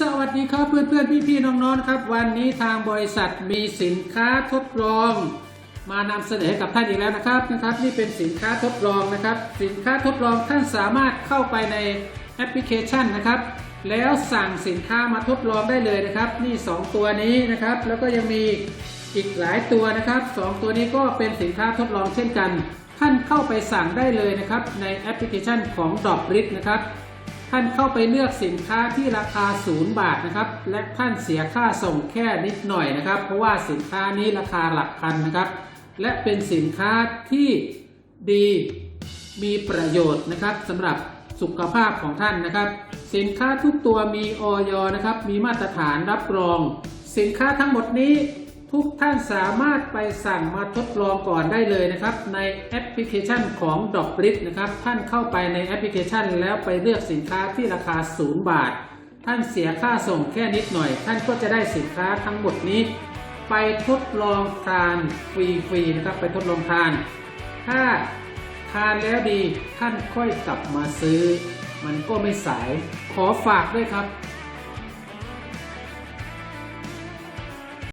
สวัสดีครับเพื่อนเพื่อนพี่พี่ๆน้องๆครับ วันนี้ทางบริษัทมีสินค้าทดลอง มานำเสนอให้กับท่านอีกแล้วนะครับนะครับ นี่เป็นสินค้าทดลองนะครับ สินค้าทดลองท่านสามารถเข้าไปในแอปพลิเคชันนะครับ แล้วสั่งสินค้ามาทดลองได้เลยนะครับ นี่ 2 ตัวนี้นะครับ แล้วก็ยังมีอีกหลายตัวนะครับ 2 ตัวนี้ก็เป็นสินค้าทดลองเช่นกัน ท่านเข้าไปสั่งได้เลยนะครับ ในแอปพลิเคชันของ d o p r i t นะครับ ท่านเข้าไปเลือกสินค้าที่ราคา 0 บาทนะครับ และท่านเสียค่าส่งแค่นิดหน่อยนะครับ เพราะว่าสินค้านี้ราคาหลักพันนะครับ และเป็นสินค้าที่ดีมีประโยชน์นะครับสำหรับสุขภาพของท่านนะครับ สินค้าทุกตัวมีออยนะครับ มีมาตรฐานรับรอง สินค้าทั้งหมดนี้ ทุกท่านสามารถไปสั่งมาทดลองก่อนได้เลยนะครับ ในแอปพลิเคชันของ d o p r i t นะครับ ท่านเข้าไปในแอปพลิเคชัน แล้วไปเลือกสินค้าที่ราคา 0 บาท ท่านเสียค่าส่งแค่นิดหน่อย ท่านก็จะได้สินค้าทั้งหมดนี้ ไปทดลองทานฟรีๆนะครับ ไปทดลองทาน ถ้าทานแล้วดีท่านค่อยกลับมาซื้อ มันก็ไม่สายขอฝากด้วยครับ